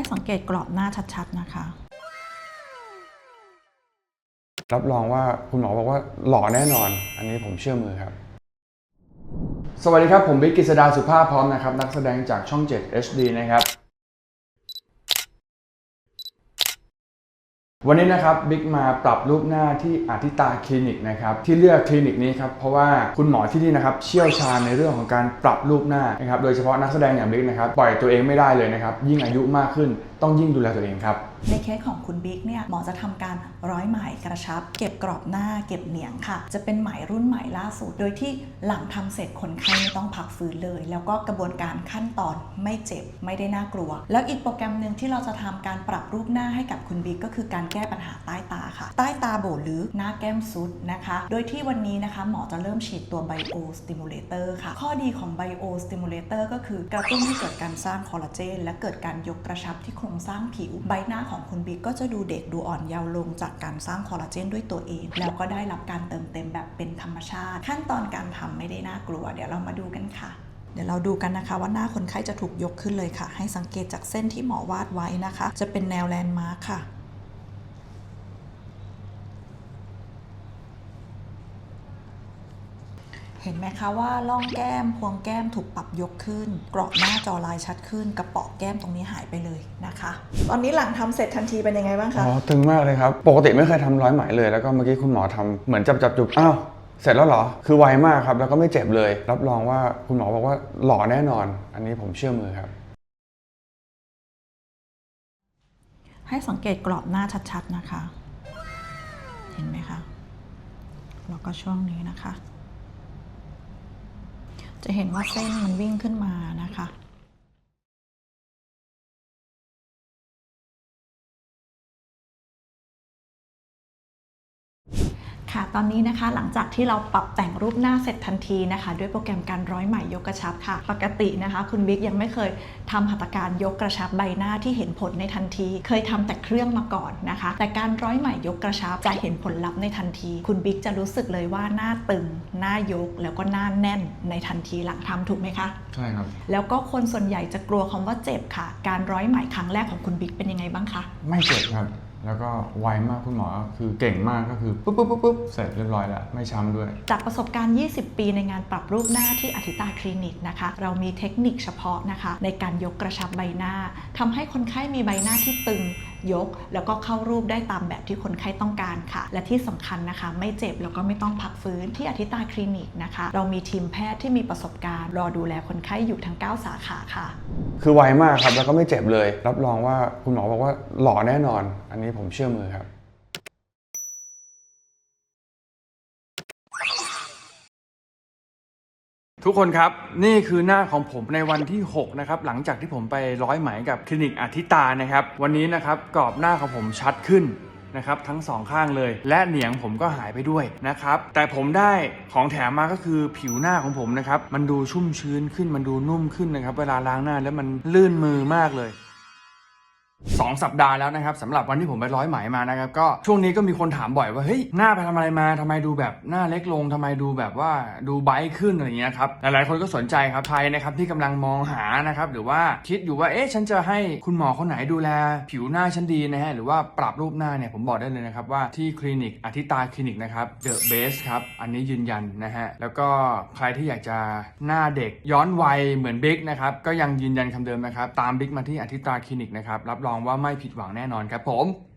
ให้สังเกตกรอบหน้าชัดๆนะคะ รับรองว่าคุณหมอบอกว่าหล่อแน่นอน อันนี้ผมเชื่อมือครับ สวัสดีครับ ผมบิ๊กกฤษดาสุภาพพร้อมนะครับ นักแสดงจากช่อง 7 HD นะครับ วันนี้นะครับบิ๊กมาปรับรูปหน้าที่อาทิตาคลินิกนะครับที่เลือกคลินิกนี้ครับเพราะว่าคุณหมอที่นี่นะครับเชี่ยวชาญในเรื่องของการปรับรูปหน้านะครับโดยเฉพาะนักแสดงอย่างบิ๊กนะครับปล่อยตัวเองไม่ได้เลยนะครับยิ่งอายุมากขึ้น ต้องยิ่งดูแลตัวเองครับ ในเคสของคุณบิ๊กเนี่ยหมอจะทำการร้อยไหมกระชับ เก็บกรอบหน้าเก็บเหนียงค่ะ จะเป็นไหมรุ่นใหม่ล่าสุด โดยที่หลังทำเสร็จคนไข้ไม่ต้องพักฟื้นเลย แล้วก็กระบวนการขั้นตอนไม่เจ็บไม่ได้น่ากลัว แล้วอีกโปรแกรมหนึ่งที่เราจะทำการปรับรูปหน้าให้กับคุณบิ๊กก็คือการแก้ปัญหาใต้ตาค่ะ ใต้ตาโบลึกหน้าแก้มซุดนะคะ โดยที่วันนี้นะคะหมอจะเริ่มฉีดตัว Bio Stimulator ค่ะข้อดีของ Bio Stimulator ก็คือกระตุ้นให้เกิดการสร้างคอลลาเจนและเกิดการยกกระชับที่โครงงสร้างผิว ใบหน้าของคุณบิ๊กก็จะดูเด็กดูอ่อนเยาว์ลงจากการสร้างคอลลาเจนด้วยตัวเอง แล้วก็ได้รับการเติมเต็มแบบเป็นธรรมชาติ ขั้นตอนการทำไม่ได้น่ากลัว เดี๋ยวเรามาดูกันค่ะเดี๋ยวเราดูกันนะคะว่าหน้าคนไข้จะถูกยกขึ้นเลยค่ะ ให้สังเกตจากเส้นที่หมอวาดไว้นะคะ จะเป็นแนวแลนด์มาร์คค่ะ เห็นไหมคะว่าร่องแก้ม พวงแก้มถูกปรับยกขึ้น กรอบหน้าจอลายชัดขึ้น กระเป๋อแก้มตรงนี้หายไปเลยนะคะ ตอนนี้หลังทำเสร็จทันทีเป็นยังไงบ้างคะอ๋อตึงมากเลยครับ ปกติไม่เคยทำร้อยไหมเลยแล้วก็เมื่อกี้คุณหมอทำเหมือนจับจับจุบอ้าวเสร็จแล้วเหรอ คือไวมากครับ แล้วก็ไม่เจ็บเลย รับรองว่าคุณหมอบอกว่าหล่อแน่นอน อันนี้ผมเชื่อมือครับ ให้สังเกตกรอบหน้าชัดๆนะคะ เห็นไหมคะ แล้วก็ช่วงนี้นะคะ จะเห็นว่าเส้นมันวิ่งขึ้นมานะคะ ค่ะ ตอนนี้นะคะหลังจากที่เราปรับแต่งรูปหน้าเสร็จทันทีนะคะ ด้วยโปรแกรมการร้อยไหมยกกระชับค่ะ ปกตินะคะ คุณบิ๊กยังไม่เคยทำหัตถการยกกระชับใบหน้าที่เห็นผลในทันที เคยทำแต่เครื่องมาก่อนนะคะ แต่การร้อยไหมยกกระชับจะเห็นผลลัพธ์ในทันที คุณบิ๊กจะรู้สึกเลยว่าหน้าตึง หน้ายกแล้วก็หน้าแน่นในทันทีหลังทำถูกไหมคะใช่ครับแล้วก็คนส่วนใหญ่จะกลัวคำว่าเจ็บค่ะ การร้อยไหมครั้งแรกของคุณบิ๊กเป็นยังไงบ้างคะไม่เจ็บครับ แล้วก็ไวมากคุณหมอคือเก่งมากก็คือปุ๊บปุ๊บปุ๊บปุ๊บเสร็จเรียบร้อยแล้วไม่ช้ำด้วย จากประสบการณ์ 20 ปีในงานปรับรูปหน้าที่อธิตาคลินิกนะคะ เรามีเทคนิคเฉพาะนะคะ ในการยกกระชับใบหน้าทำให้คนไข้มีใบหน้าที่ตึง ยก แล้วก็เข้ารูปได้ตามแบบที่คนไข้ต้องการค่ะ และที่สำคัญนะคะ ไม่เจ็บแล้วก็ไม่ต้องพักฟื้นที่อธิตาคลินิกนะคะ เรามีทีมแพทย์ที่มีประสบการณ์รอดูแลคนไข้อยู่ทั้ง 9 สาขาค่ะ คือไวมากครับแล้วก็ไม่เจ็บเลย รับรองว่าคุณหมอบอกว่าหล่อแน่นอน อันนี้ผมเชื่อมือครับ ทุกคนครับ นี่คือหน้าของผมในวันที่ 6 นะครับ หลังจากที่ผมไปร้อยไหมกับคลินิกอาทิตานะครับ วันนี้นะครับกรอบหน้าของผมชัดขึ้นนะครับทั้งสองข้างเลย และเหนียงผมก็หายไปด้วยนะครับ แต่ผมได้ของแถมมาก็คือผิวหน้าของผมนะครับ มันดูชุ่มชื้นขึ้นมันดูนุ่มขึ้นนะครับ เวลาล้างหน้าแล้วมันลื่นมือมากเลย สองสัปดาห์แล้วนะครับสำหรับวันที่ผมไปร้อยไหมมานะครับก็ช่วงนี้ก็มีคนถามบ่อยว่าเฮ้ยหน้าไปทำอะไรมาทำไมดูแบบหน้าเล็กลงทำไมดูแบบว่าดูไบขึ้นอะไรเงี้ยครับหลายๆคนก็สนใจครับใครนะครับที่กำลังมองหานะครับหรือว่าคิดอยู่ว่าเอ๊ะฉันจะให้คุณหมอคนไหนดูแล ผิวหน้าฉันดีนะฮะหรือว่าปรับรูปหน้าเนี่ยผมบอกได้เลยนะครับว่าที่คลินิกอธิตาคลินิกนะครับ The Best ครับอันนี้ยืนยันนะฮะแล้วก็ใครที่อยากจะหน้าเด็กย้อนวัยเหมือนบิ๊กนะครับก็ยังยืนยันคำเดิมนะครับตามบิ๊กมาที่อธิตาคลินิกนะครับรับรองว่าไม่ผิดหวังแน่นอนครับผม